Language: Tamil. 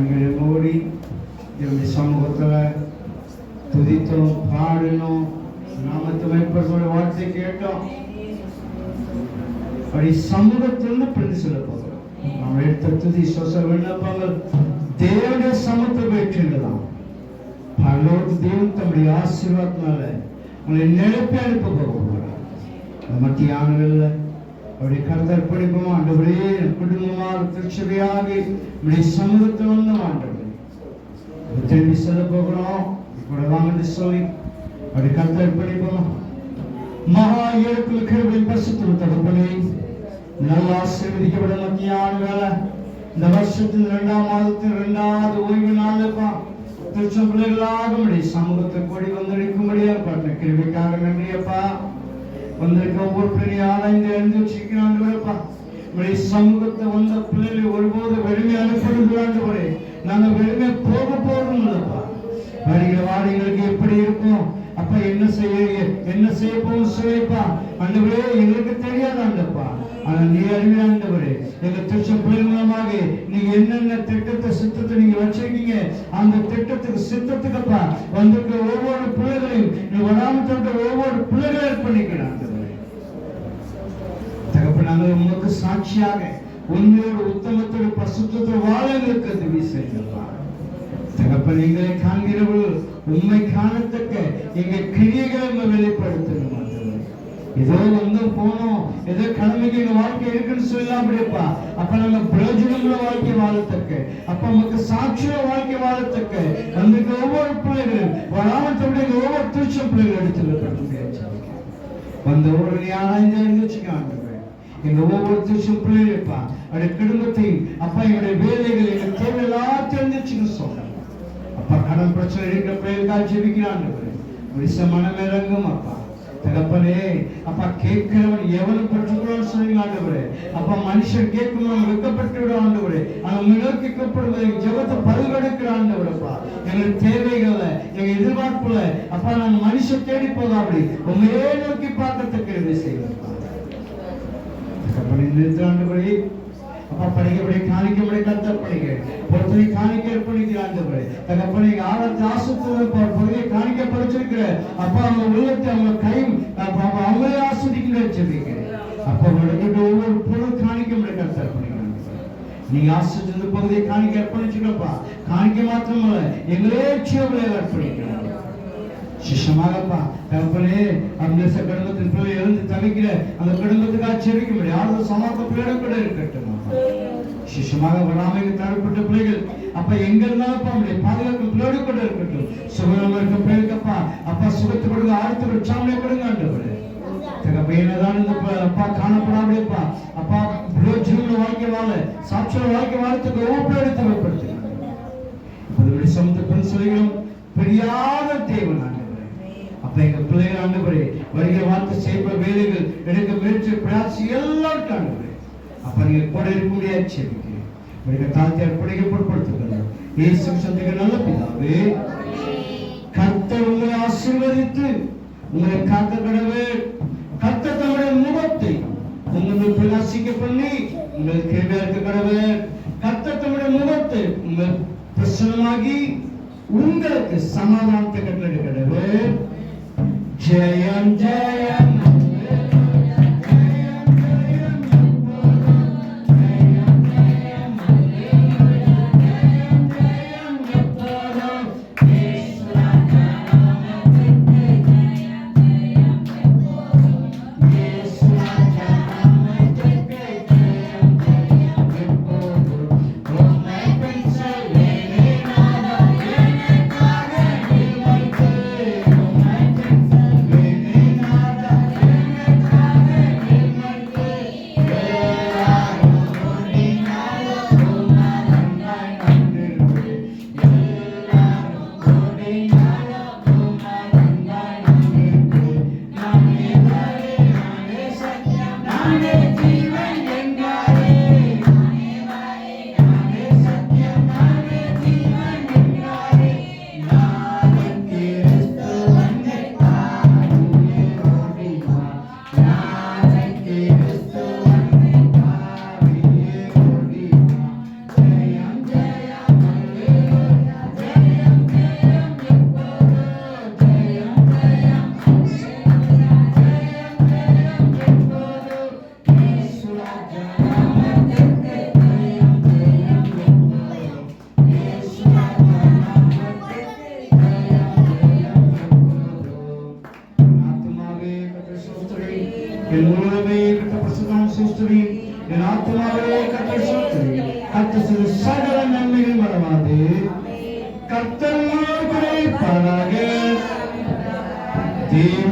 கண்களை மூடி என்னுடைய சமூகத்தில் துதித்தோம் பாடினோம் நாமத்து மேற்படுத்த வார்த்தை கேட்டோம் அப்படி சமூகத்திலிருந்து பிரிந்து செல்ல போகிறோம் நம்ம எடுத்த துதி சொச விண்ணப்பங்கள் தேவனுடைய சமத்தை பெற்றுள்ளதாம் பரலோக தேவன் தம்முடைய ஆசீர்வாதத்தினால உங்களை நிரப்பி அனுப்ப போகிறார் மத்தியானவில் அவருடைய கருத்தர் படிப்போம் ஆண்டவரே குடும்பமாக திருச்சபையாக இப்படி சமூகத்தை வந்து ஆண்டவரே. திரும்பி செல்ல போகிறோம். இப்படிதான் வாங்கன்னு சொல்லி அவருடைய கருத்தர் படிப்போம் மகா இயற்கை கிருபை பரிசுத்த தகப்பனே நல்ல ஆசீர்வதிக்கப்பட மத்தியான வேலை இந்த வருஷத்தின் இரண்டாம் மாதத்தின் இரண்டாவது ஓய்வு நாளுப்பா திருச்சம் பிள்ளைகளாக சமூகத்தை கூடி வந்திருக்கும்படியா பாட்டு கிருபிக்காக நன்றியப்பா. வந்திருக்க ஒவ்வொரு பிள்ளையை ஆராய்ந்து எழுந்து வச்சிருக்கிறாண்டுப்பா சமூகத்தை வந்த பிள்ளைகளை ஒருபோது வெறுமை அனுப்பிடுகிறாண்டு வெறுமை போக போறோம் இல்லப்பா. வருகிற எப்படி இருக்கும்? அப்ப என்ன செய்ய என்ன செய்ய போகும் சொல்லிப்பா ஆண்டவரே எங்களுக்கு தெரியாது ஆனா நீ அறிவிய ஆண்டவரே எங்க திருச்ச பிள்ளை மூலமாக நீங்க என்னென்ன திட்டத்தை சித்தத்தை நீங்க வச்சிருக்கீங்க அந்த திட்டத்துக்கு சித்தத்துக்குப்பா வந்திருக்கிற ஒவ்வொரு பிள்ளைகளையும் நீ வராம தொட்ட ஒவ்வொரு பிள்ளைகளை ஆண்டவரே தகப்பனாக உமக்கு சாட்சியாக உண்மையோடு உத்தமத்தோடு பசுத்தோடு வாழ எங்களுக்கு அந்த வீசுங்கப்பா தகப்பன் எங்களை காண்கிறவர்கள் உண்மை காணத்தக்க எங்கள் கிரியைகளை நம்ம வெளிப்படுத்தணும் ஏதோ வந்து போனோம் ஏதோ கடமைக்கு எங்க வாழ்க்கை இருக்குன்னு சொல்லலாம் அப்படியேப்பா அப்ப நம்ம பிரயோஜனங்கள வாழ்க்கை வாழத்தக்க அப்ப நமக்கு சாட்சிய வாழ்க்கை வாழத்தக்க நமக்கு ஒவ்வொரு பிள்ளைகளும் வராமத்தோட ஒவ்வொரு திருச்சம் பிள்ளைகள் எடுத்துருக்காங்க வந்த ஒரு ஆராய்ந்து இருந்துச்சுக்காங்க எங்க ஒவ்வொரு திருச்சம் பிள்ளைகளுப்பா அவருடைய குடும்பத்தையும் அப்பா எங்களுடைய வேலைகள் எங்க தேவை எல்லாத்தையும் இருந்துச்சுன்னு சொல்றேன் அப்பா கடன் பிரச்சனை இருக்கிற பிள்ளைகளுக்காக ஜெபிக்கிறான் விச மனம் இறங்கும் அப்பா. தகப்பனே அப்பா கேட்கிறவன் எவனும் பெற்றுக்கொள்ளும் சொன்னீங்க ஆண்டவரே. அப்பா மனுஷன் கேட்கும் வெக்கப்பட்டு விட ஆண்டவரே. ஆனா நோக்கி கூப்பிடுவது ஜெபத்தை பல்கெடுக்கிற ஆண்டவரப்பா எங்களுக்கு தேவைகளை எங்க எதிர்பார்ப்புல அப்பா நான் மனுஷன் தேடி போதா அப்படி உண்மையே நோக்கி பார்க்கறதுக்கு இது அப்பா படிக்கப்படி காணிக்கப்படி கத்த படிக்க பொறுத்தனை காணிக்க ஏற்படுத்தி ஆண்டவரே தகப்பனை ஆழத்தை ஆசத்துல பொறுத்தனை காணிக்க படிச்சிருக்கிற அப்பா அவங்க உள்ளத்தை அவங்க கை அப்பா அவங்களே ஆஸ்வதிக்கிற ஜெபிக்கிறேன் அப்பா உடனே ஒவ்வொரு பொருள் காணிக்கப்படி கத்த படிக்கிறாங்க நீங்க ஆசிரியர் பகுதியை காணிக்க அர்ப்பணிச்சுக்கப்பா. காணிக்க மாத்திரமல்ல எங்களே சேவலை அர்ப்பணிக்கிறாங்க சிஷமாகப்பா தகப்பனே அந்த குடும்பத்தின் பிள்ளை எழுந்து தவிக்கிற அந்த கடலத்துக்கு ஆச்சரிக்க முடியும் யாரும் சமாத்த பிள்ளையோட கூட இருக்கட்டும் சிஷமாக வராமைக்கு தரப்பட்ட பிள்ளைகள் அப்ப எங்க இருந்தாலும் நம்முடைய பாதுகாப்பு பிள்ளையோட கூட இருக்கட்டும். சுகம் இருக்க பிள்ளைகளுக்கப்பா. அப்பா சுகத்து கொடுங்க ஆழ்த்து உற்சாமனை கொடுங்க ஆண்டவரே. தகப்ப இந்த அப்பா காணப்படாமலேப்பா. அப்பா பிரயோஜனங்கள வாழ்க்கை வாழ சாட்சிய வாழ்க்கை வாழத்துக்கு ஒவ்வொரு எடுத்து அதனுடைய சமத்த பெண் அப்ப எங்க பிள்ளைகள் ஆண்டவரே வருகிற வார்த்தை செய்வ வேலைகள் எடுக்க முயற்சி பிரயாசி எல்லாம் ஆண்டவரே அப்ப நீங்க கூட இருக்க முடியாது செபிக்கிறேன் வருகிற தாழ்த்தி அர்ப்பணிக்க பொருட்படுத்துகிறோம் இயேசு சந்திக்க நல்ல பிதாவே கர்த்தர் உங்களை ஆசீர்வதித்து உங்களை காக்க கடவே கர்த்தர் தம்முடைய முகத்தை உங்களுக்கு பிரகாசிக்க பண்ணி உங்களுக்கு கிருபையா இருக்க கடவே கர்த்தர் தம்முடைய முகத்தை உங்கள் பிரசனமாகி உங்களுக்கு சமாதானத்தை கட்டளை கடவே Day and day. என் உள்ளமே பிரசுத்தம் சிஸ்டரி என் ஆத்மாவே கத்த சோத்திரி கத்த சிறு சகல நன்மைகள் மறவாது கத்தல்லார் குறைப்பாராக தேவ